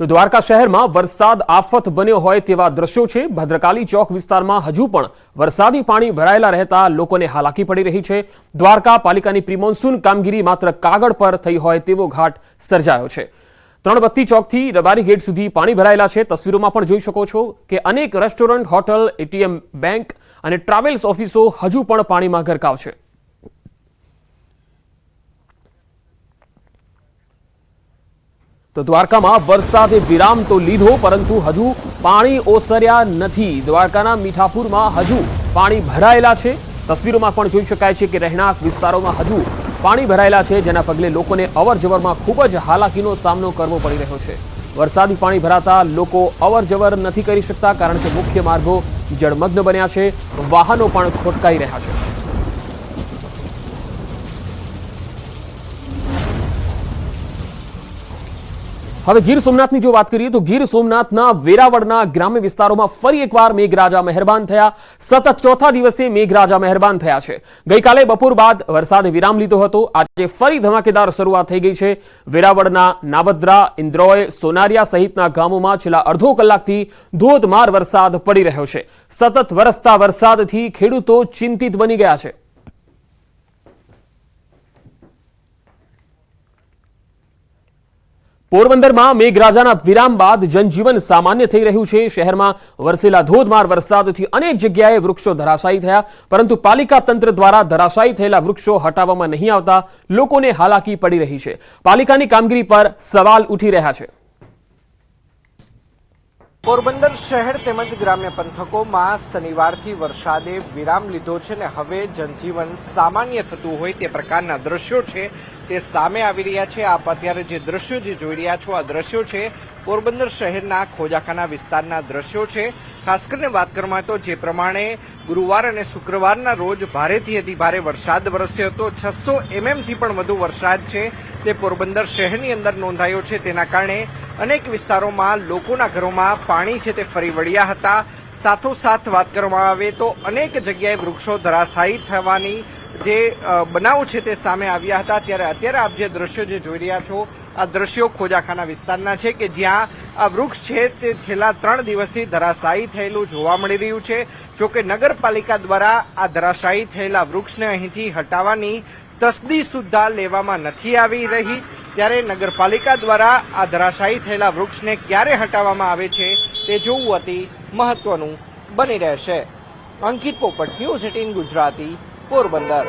તો દ્વારકા શહેરમાં વરસાદ આફત બન્યો હોય તેવા દ્રશ્યો છે. ભદ્રકાલી ચોક વિસ્તારમાં હજુ પણ વરસાદી પાણી ભરાયેલા રહેતા લોકોને હાલાકી પડી રહી છે. દ્વારકા પાલિકાની પ્રિમોન્સૂન કામગીરી માત્ર કાગળ પર થઈ હોય તેવો ઘાટ સર્જાયો છે. ત્રણબત્તી ચોકથી રબારી ગેટ સુધી પાણી ભરાયેલા છે. તસવીરોમાં પણ જોઈ શકો છો કે અનેક રેસ્ટોરન્ટ, હોટલ, એટીએમ બેંક અને ટ્રાવેલ્સ ઓફિસો હજુ પણ પાણીમાં ગરકાવ છે. તો દ્વારકામાં વરસાદે વિરામ તો લીધો, પરંતુ હજુ પાણી ઓસર્યા નથી. દ્વારકાના મીઠાપુરમાં હજુ પાણી ભરાયેલા છે. તસવીરોમાં પણ જોઈ શકાય છે કે રહેણાંક વિસ્તારોમાં હજુ પાણી ભરાયેલા છે, જેના પગલે લોકોને અવરજવરમાં ખૂબ જ હાલાકીનો સામનો કરવો પડી રહ્યો છે. વરસાદી પાણી ભરાતા લોકો અવરજવર નથી કરી શકતા, કારણ કે મુખ્ય માર્ગો જળમગ્ન બન્યા છે. વાહનો પણ ખોટકાઈ રહ્યા છે. હવે ગીર સોમનાથની જો વાત કરીએ તો ગીર સોમનાથના વેરાવળના ગ્રામ્ય વિસ્તારોમાં ફરી એકવાર મેઘરાજા મહેરબાન થયા. સતત ચોથા દિવસે મેઘરાજા મહેરબાન થયા છે. ગઈકાલે બપોર બાદ વરસાદે વિરામ લીધો હતો. આજે ફરી ધમાકેદાર શરૂઆત થઈ ગઈ છે. વેરાવળના નાબદ્રા ઇન્દ્રોય, સોનારિયા સહિતના ગામોમાં છેલ્લા અડધો કલાકથી ધોધમાર વરસાદ પડી રહ્યો છે. સતત વરસતા વરસાદથી ખેડૂતો ચિંતિત બની ગયા છે. પોરબંદરમાં મેઘરાજાના વિરામ બાદ જનજીવન સામાન્ય થઈ રહ્યું છે. શહેરમાં વરસેલા ધોધમાર વરસાદથી અનેક જગ્યાએ વૃક્ષો ધરાશાયી થયા, પરંતુ પાલિકા તંત્ર દ્વારા ધરાશાયી થયેલા વૃક્ષો હટાવવામાં નહીં આવતા લોકોને હાલાકી પડી રહી છે. પાલિકાની કામગીરી પર સવાલ ઉઠી રહ્યા છે. પોરબંદર શહેર તેમજ ગ્રામ્ય પંથકોમાં શનિવારથી વરસાદે વિરામ લીધો છે ને હવે જનજીવન સામાન્ય થતું હોય તે પ્રકારના દ્રશ્યો છે તે સામે આવી રહ્યા છે. આપ અત્યારે જે દ્રશ્યો જે જોઈ રહ્યા છો, આ દ્રશ્યો છે પોરબંદર શહેરના ખોજાખાના વિસ્તારના દ્રશ્યો છે. ખાસ કરીને વાત કરવામાં તો જે પ્રમાણે ગુરુવાર અને શુક્રવારના રોજ ભારેથી અતિ ભારે વરસાદ વરસ્યો હતો. છસો એમએમથી પણ વધુ વરસાદ છે. તે પોરબંદર શહેરની અંદર નોંધાયો છે. તેના કારણે અનેક વિસ્તારોમાં લોકોના ઘરોમાં પાણી છે તે ફરી વળ્યા હતા. સાથોસાથ વાત કરવામાં આવે તો અનેક જગ્યાએ વૃક્ષો ધરાશાયી થવાની જે બનાવ છે તે સામે આવ્યા હતા. ત્યારે અત્યારે આપ જે દ્રશ્યો જે જોઈ રહ્યા છો, આ દ્રશ્યો ખોજાખાના વિસ્તારના છે કે જ્યાં આ વૃક્ષ છે તે છેલ્લા ત્રણ દિવસથી ધરાશાયી થયેલું જોવા મળી રહ્યું છે. જોકે નગરપાલિકા દ્વારા આ ધરાશાયી થયેલા વૃક્ષને અહીંથી હટાવવાની તસદી સુદ્ધા લેવામાં નથી આવી રહી. ત્યારે નગરપાલિકા દ્વારા આ ધરાશાયી થયેલા વૃક્ષને ક્યારે હટાવવામાં આવે છે તે જોવું અતિ મહત્વનું બની રહેશે. અંકિત પોપટ, ન્યૂઝ એટીન ગુજરાતી, પોરબંદર.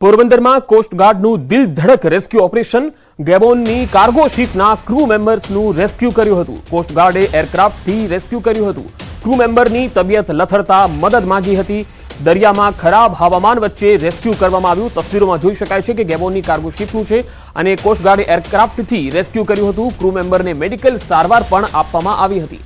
પોરબંદરમાં કોસ્ટગાર્ડનું દિલ ધડક રેસ્ક્યુ ઓપરેશન ગેબોનની કાર્ગો શિપના ક્રૂ મેમ્બર્સનું રેસ્ક્યુ કર્યું હતું. કોસ્ટગાર્ડે એરક્રાફ્ટથી રેસ્ક્યુ કર્યું હતું. ક્રૂ મેમ્બરની તબિયત લથડતા મદદ માંગી હતી. દરિયામાં ખરાબ હવામાન વચ્ચે રેસ્ક્યુ કરવામાં આવ્યું. તસવીરોમાં જોઈ શકાય છે કે ગેબોનની કાર્ગો શિપનું છે અને કોસ્ટગાર્ડે એરક્રાફ્ટથી રેસ્ક્યુ કર્યું હતું. ક્રૂ મેમ્બરને મેડિકલ સારવાર પણ આપવામાં આવી હતી.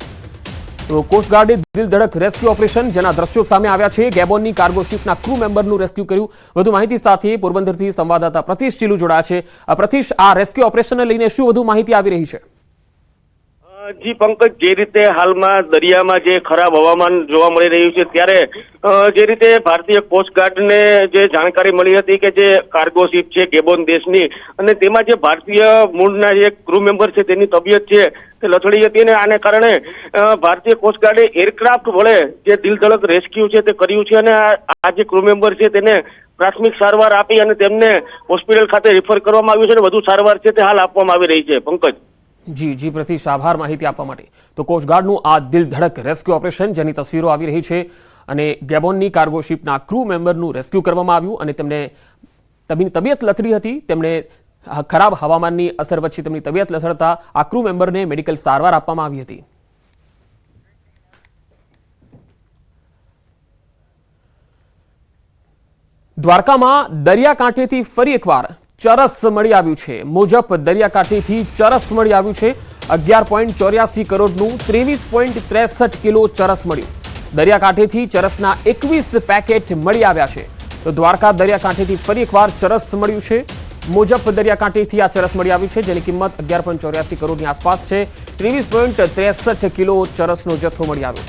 તો કોસ્ટગાર્ડે દિલ ધડક રેસ્ક્યુ ઓપરેશન, જેના દ્રશ્યો સામે આવ્યા છે. ગેબોનની કાર્ગો શિપના ક્રૂ મેમ્બરનું રેસ્ક્યુ કર્યું. વધુ માહિતી સાથે પોરબંદરથી સંવાદદાતા પ્રતિશ ચીલુ જોડાયા છે. પ્રતિશ, આ રેસ્ક્યુ ઓપરેશનને લઈને શું વધુ માહિતી આવી રહી છે? જી, પંકજ, જે રીતે હાલમાં દરિયામાં જે ખરાબ હવામાન જોવા મળી રહ્યું છે, ત્યારે જે રીતે ભારતીય કોસ્ટગાર્ડને જે જાણકારી મળી હતી કે જે કાર્ગો શિપ છે ગેબોન દેશની, અને તેમાં જે ભારતીય મૂળના જે ક્રૂ મેમ્બર છે, તેની તબિયત છે, તે લથડી હતી અને આને કારણે ભારતીય કોસ્ટગાર્ડે એરક્રાફ્ટ વડે જે દિલધડક રેસ્ક્યુ છે, તે કર્યું છે, અને આ જે ક્રૂ મેમ્બર છે, તેને પ્રાથમિક સારવાર આપી અને તેમને હોસ્પિટલ ખાતે રિફર કરવામાં આવ્યું છે, અને વધુ સારવાર છે, તે હાલ આપવામાં આવી રહી છે, પંકજ. જી જી પ્રતિશ આભાર માહિતી આપવા માટે. તો કોસ્ટગાર્ડનું આ દિલ ધડક રેસ્ક્યુ ઓપરેશન જેની તસવીરો આવી રહી છે અને ગેબોનની કાર્ગો શિપના ક્રૂ મેમ્બરનું રેસ્ક્યુ કરવામાં આવ્યું અને તેમને તબી, તબિયત લથડી હતી. તેમણે ખરાબ હવામાનની અસર વચ્ચે તેમની તબિયત લથડતા આ ક્રૂ મેમ્બરને મેડિકલ સારવાર આપવામાં આવી હતી. દ્વારકામાં દરિયાકાંઠેથી ફરી એકવાર ચરસ મળી આવ્યું છે. મુજબ દરિયાકાંઠેથી ચરસ મળી આવ્યું છે. અગિયાર પોઈન્ટ ચોર્યાસી કરોડનું ત્રેવીસ પોઈન્ટ ત્રેસઠ કિલો ચરસ મળ્યું. દરિયાકાંઠેથી ચરસના એકવીસ પેકેટ મળી આવ્યા છે. તો દ્વારકા દરિયાકાંઠેથી ફરી એકવાર ચરસ મળ્યું છે. મુજબ દરિયાકાંઠેથી આ ચરસ મળી આવ્યું છે, જેની કિંમત અગિયાર પોઈન્ટ ચોર્યાસી કરોડની આસપાસ છે. ત્રેવીસ પોઈન્ટ ત્રેસઠ કિલો ચરસનો જથ્થો મળી આવ્યો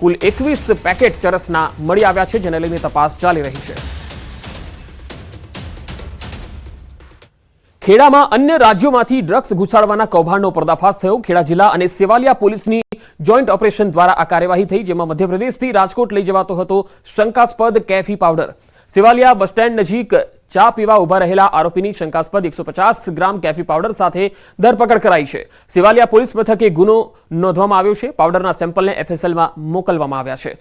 કુલ એકવીસ પેકેટ ચરસના મળી આવ્યા છે, જેને લઈને તપાસ ચાલી રહી છે. ખેડામાં અન્ય રાજ્યોમાંથી ડ્રગ્સ ઘુસાડવાના કૌભાંડનો પર્દાફાશ થયો. ખેડા જિલ્લા અને સેવાલિયા પોલીસની જોઈન્ટ ઓપરેશન દ્વારા આ કાર્યવાહી થઈ, જેમાં મધ્યપ્રદેશથી રાજકોટ લઈ જવાતો હતો શંકાસ્પદ કેફી પાવડર. સેવાલિયા બસ સ્ટેન્ડ નજીક ચા પીવા ઊભા રહેલા આરોપીની શંકાસ્પદ એકસો ગ્રામ કેફી પાવડર સાથે ધરપકડ કરાઈ છે. સેવાલિયા પોલીસ મથકે ગુનો નોંધવામાં આવ્યો છે. પાવડરના સેમ્પલને એફએસએલમાં મોકલવામાં આવ્યા છે.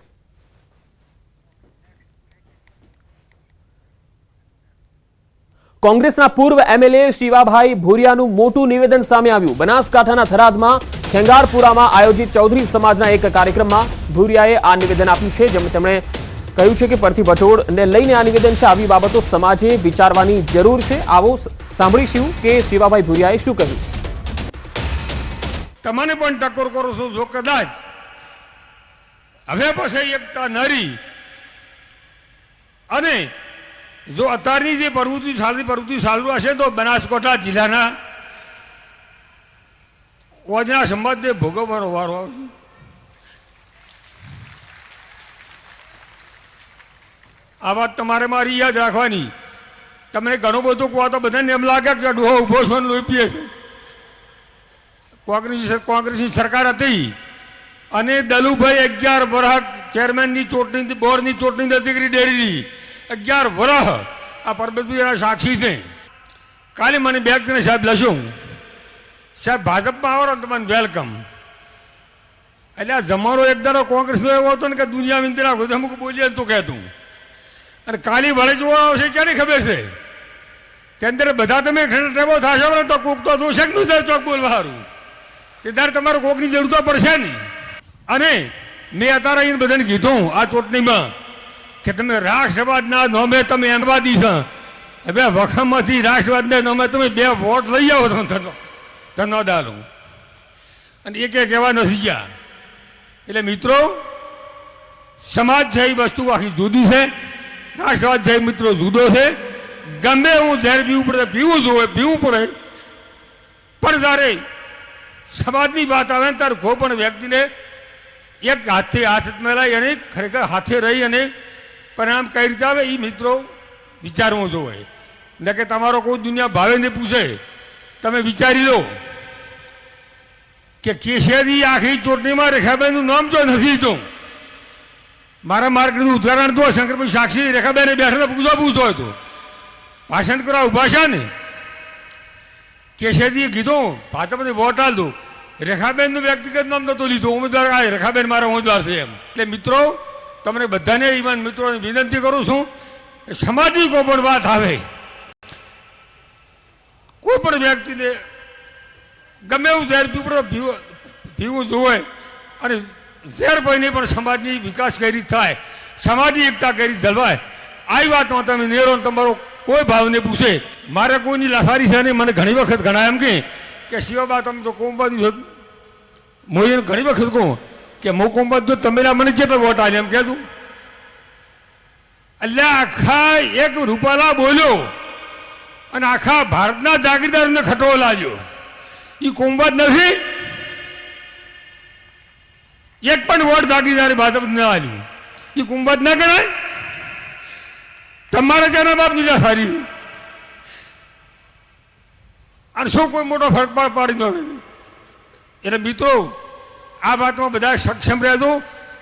કોંગ્રેસના પૂર્વ એમએલએ શિવાભાઈ ભૂરિયાનું મોટું નિવેદન સામે આવ્યું. બનાસકાંઠાના થરાદમાં ખેંગારપુરામાં આયોજિત ચૌધરી સમાજના એક કાર્યક્રમમાં ભૂરિયાએ આ નિવેદન આપ્યું છે, જેમાં તેમણે કહ્યું છે કે પરથી ભટોળને લઈને આ નિવેદન છે. આવી બાબતો સમાજે વિચારવાની જરૂર છે. આવો સાંભળીશું કે શિવાભાઈ ભૂરિયાએ શું કહ્યું. તમને પણ ટકોર કરું છું, જો કદાચ હવે પછી એકતા નરી અને જો અત્યારની જે પ્રવૃત્તિ સારી પ્રવૃત્તિ ચાલુ હશે તો બનાસકાંઠા જિલ્લાના ઓજના સંબંધે ભોગવવાનો વારો આવશે. આ વાત તમારે મારી યાદ રાખવાની. તમને ઘણું બધું કહો તો બધાને એમ લાગે કે ડોહો ઊભો છો ને લોહી પીએ છે. કોંગ્રેસ કોંગ્રેસની સરકાર હતી અને દલુભાઈ અગિયાર વર્ષ ચેરમેનની ચૂંટણી, બોર્ડની ચૂંટણી કરી, ડેરીની. અગિયાર વર્ષ આ પરબતભાઈ સાક્ષી છે. કાલે મને બે કરીને સાહેબ લશું સાહેબ, ભાજપમાં આવો ને તમને વેલકમ એટલે આ જમારો એક દાડો કોંગ્રેસનો એવો હતો ને કે દુનિયા વિનંતી રાખો, તો અમુક બોલીએ તો કહેતું અને કાલી વળે જોવા આવશે ક્યારે ખબર છે? કે અંદર બધા તમે ટેબો થશો ને તો કોક તો દોષકનું થાય ચોક બોલવા સારું કે ત્યારે તમારે કોકની જરૂર તો પડશે ને. અને મેં અત્યારે અહીં બધાને કીધું આ ચૂંટણીમાં કે તમે રાષ્ટ્રવાદના નોમે તમે અમવાદી છો. હવે વખમથી રાષ્ટ્રવાદના નોમે તમે બે વોટ લઈ આવો તો ધન્યવાદ અને એક એક એવા નથી ગયા. એટલે મિત્રો, સમાજ એ વસ્તુ આખી જુદી છે. રાષ્ટ્રવાદ છે મિત્રો જુદો છે. ગમે હું ઝેર પીવું પડે પીવું જોઈએ પીવું પડે. પણ જ્યારે સમાજની વાત આવે ને ત્યારે કોઈ પણ વ્યક્તિને એક હાથથી હાથ મેળાઈ અને ખરેખર હાથે રહી અને પરિણામ કઈ રીતે આવે એ મિત્રો વિચારવું જોઈએ. એટલે કે તમારો કોઈ દુનિયા ભાવે ને પૂછે, તમે વિચારી લો કે કેશિયાની આખી ચૂંટણીમાં રેખાબેનનું નામ જો નથી તો મારા માર્ગનું ઉદાહરણ તો શંકરભાઈ સાક્ષી રેખાબેને બેઠા પૂછો પૂછો હતો. ભાષણ કરવા ઊભા છે ને? કેશેદીએ કીધું, ભાજપને વોટ આલ રેખાબેનનું વ્યક્તિગત નામ નહોતું લીધું. ઉમેદવાર, આ રેખાબેન મારા ઉમેદવાર છે. એમ. એટલે મિત્રો તમને બધાને ઈમાન મિત્રોને વિનંતી કરું છું સમાજની કોઈ પણ વાત આવે, કોઈ પણ વ્યક્તિને ગમે એવું ઝેર પીપડો પીવું જોવે, અને ઝેર પહીને પણ સમાજની વિકાસ કઈ રીતે થાય, સમાજની એકતા કઈ રીતે જળવાય આવી વાતમાં તમે નેરો તમારો કોઈ ભાવને પૂછે, મારે કોઈની લાસારી છે નહીં, મને ઘણી વખત ઘણા એમ કે શિવાબા, તમે તો કોમ છો, મોહીને ઘણી વખત કહું કે હું કોમબાદ તો તમે ના મને કેટલો વોટ આલે એમ કહેતું. એટલે આખા એક રૂપાલા બોલ્યો અને આખા ભારતના જાગીરદારોને ખટો લાગ્યો. એ કુંભત નથી. એક પણ વોટ જાગીરદારી ભાજપ ન આવ્યું એ કુંભત ના ગણાય? તમારે જેના બાપ નીલા સારી અને શું કોઈ મોટો ફરક પાડી ન એટલે મિત્રો આ વાતમાં બધા સક્ષમ રહેજો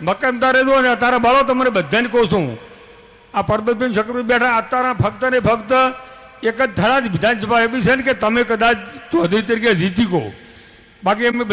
મકમતા રહેજો અને અત્યારે બાળો તમને બધાને કહું છું. આ પરબતબેન શકરભાઈ બેઠા અત્યારે ફક્ત ને ફક્ત એક જ થરાદ વિધાનસભા એવી છે ને કે તમે કદાચ ચૌધરી તરીકે જીતી કહો બાકી એમ